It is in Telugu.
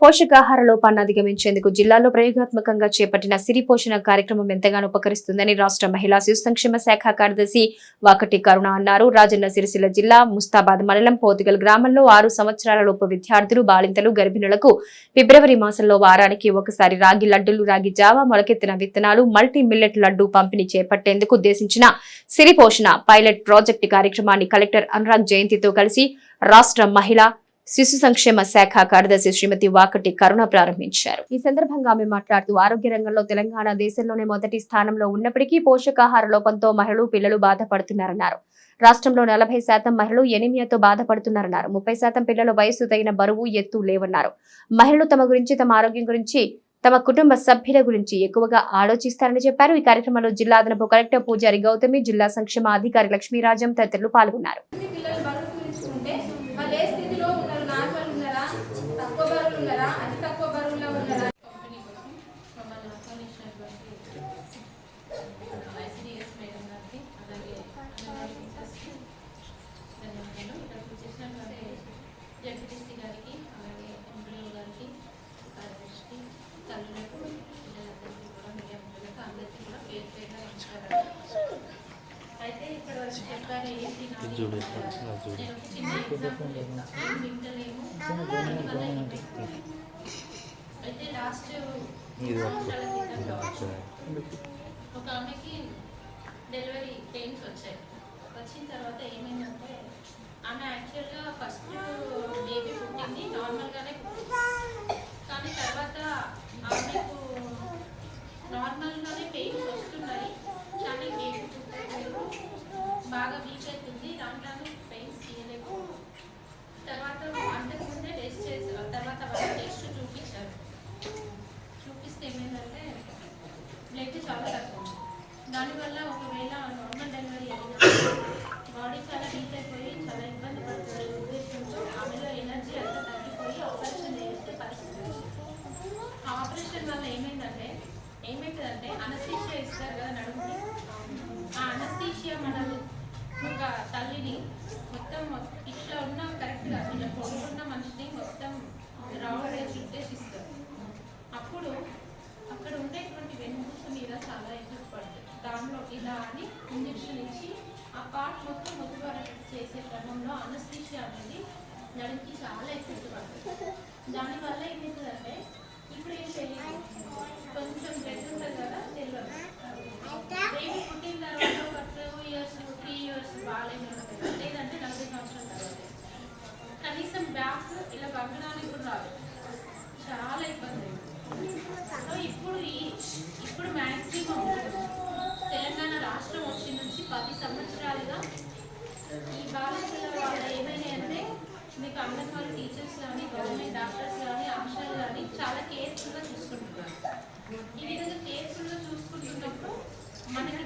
పోషకాహార లోపాన్ని అధిగమించేందుకు జిల్లాలో ప్రయోగాత్మకంగా చేపట్టిన సిరి పోషణ కార్యక్రమం ఎంతగానో ఉపకరిస్తుందని రాష్ట్ర మహిళా శిశు సంక్షేమ శాఖ కార్యదర్శి వాకటి కరుణ అన్నారు. రాజన్న సిరిసిల్ల జిల్లా ముస్తాబాద్ మండలం పోతుగల్ గ్రామంలో ఆరు సంవత్సరాల లోపు విద్యార్థులు బాలింతలు గర్భిణులకు ఫిబ్రవరి మాసంలో వారానికి ఒకసారి రాగి లడ్డులు రాగి జావా మొలకెత్తిన విత్తనాలు మల్టీ మిల్లెట్ లడ్డు పంపిణీ చేపట్టేందుకు ఉద్దేశించిన సిరి పోషణ పైలట్ ప్రాజెక్టు కార్యక్రమాన్ని కలెక్టర్ అనురాగ్ జయంతితో కలిసి రాష్ట్ర మహిళా శిశు సంక్షేమ శాఖ కార్యదర్శి శ్రీమతి వాకటి కరుణ ప్రారంభించారు. ఈ సందర్భంగా ఆమె మాట్లాడుతూ ఆరోగ్య రంగంలో తెలంగాణ దేశంలోనే మొదటి స్థానంలో ఉన్నప్పటికీ పోషకాహార లోపంతో మహిళలు పిల్లలు బాధపడుతున్నారన్నారు. రాష్ట్రంలో నలభై శాతం మహిళలు ఎనిమియాతో బాధపడుతున్నారన్నారు. ముప్పై శాతం పిల్లల వయస్సు తగిన బరువు ఎత్తు లేవన్నారు. మహిళలు తమ గురించి తమ ఆరోగ్యం గురించి తమ కుటుంబ సభ్యుల గురించి ఎక్కువగా ఆలోచిస్తారని చెప్పారు. ఈ కార్యక్రమంలో జిల్లా అదనపు కలెక్టర్ పూజారి గౌతమి జిల్లా సంక్షేమ అధికారి లక్ష్మీరాజం తదితరులు పాల్గొన్నారు. తక్కువ బరువులో ఉన్నారా కంపెనీ కోసం మమ్మల్ని ఆహ్వానించినటువంటి ఐసిడిఎస్ మేడం గారికి అలాగే అంగన్వాడీ టీచర్స్కి ధన్యవాదాలు ఇక్కడికి వచ్చేసినటువంటి జడ్పీటీసీ గారికి అలాగే ఎంపీఓ గారికి కార్యదర్శికి తల్లులకు పిల్లలందరికీ కూడా మీడియా మిత్రులకు అందరికీ కూడా పేరు పేరున నమస్కారాలు అయితే ఇక్కడ వరకు చెప్పారు ఏంటి నాది నేను ఒక చిన్న ఎగ్జాంపుల్ చెప్తాను ఏం వింటలేము దీనివల్ల ఏంటి అయితే లాస్ట్ సంవత్సరాల క్రితం కావచ్చు ఒక ఆమెకి డెలివరీ పెయిన్స్ వచ్చాయి. వచ్చిన తర్వాత ఏమైందంటే ఆమె యాక్చువల్గా ఫస్ట్ బేబీ పుట్టింది నార్మల్గానే పుట్టింది. కానీ తర్వాత ఆమెకు నార్మల్గానే పెయిన్స్ వస్తున్నాయి. కానీ బేబీ పుట్టలేదు బాగా వీక్ అవుతుంది. దాంట్లోనే పెయిన్స్ తీయలేదు. తర్వాత ఏమైందంటే అనస్థీషియా ఇస్తారు కదా నడుముకి ఆ అనస్థీషియా మన ఒక తల్లిని మొత్తం ఇట్లా ఉన్న కరెక్ట్గా ఇట్లా పొడుగున్న మనిషిని మొత్తం రౌండ్ చుట్టేసిస్తారు అప్పుడు అక్కడ ఉండేటువంటి వెన్నుపూస మీద చాలా ఎఫెక్ట్ పడుతుంది. దానిలో ఇలా అని ఇంజెక్షన్ ఇచ్చి ఆ పార్ట్ మొత్తం మొత్తుబార చేసే క్రమంలో అనస్థీషియా అనేది నడికి చాలా ఎఫెక్ట్ పడుతుంది. దానివల్ల ఏమవుతుందంటే ఇప్పుడు ఏం చేయలేదు తగ్గడానికి కూడా రాదు చాలా ఇబ్బంది సో ఇప్పుడు ఈ ఇప్పుడు మ్యాక్సిమం తెలంగాణ రాష్ట్రం వచ్చి నుంచి పది సంవత్సరాలుగా ఈ బాలికల వాళ్ళ ఏమైనా అంటే మీకు అంగన్వాడీ టీచర్స్ కానీ గవర్నమెంట్ డాక్టర్స్ కానీ ఆశాలు కానీ చాలా కేర్ఫుల్గా చూసుకుంటున్నారు. ఈ విధంగా కేర్ఫుల్గా చూసుకుంటున్నప్పుడు మనకి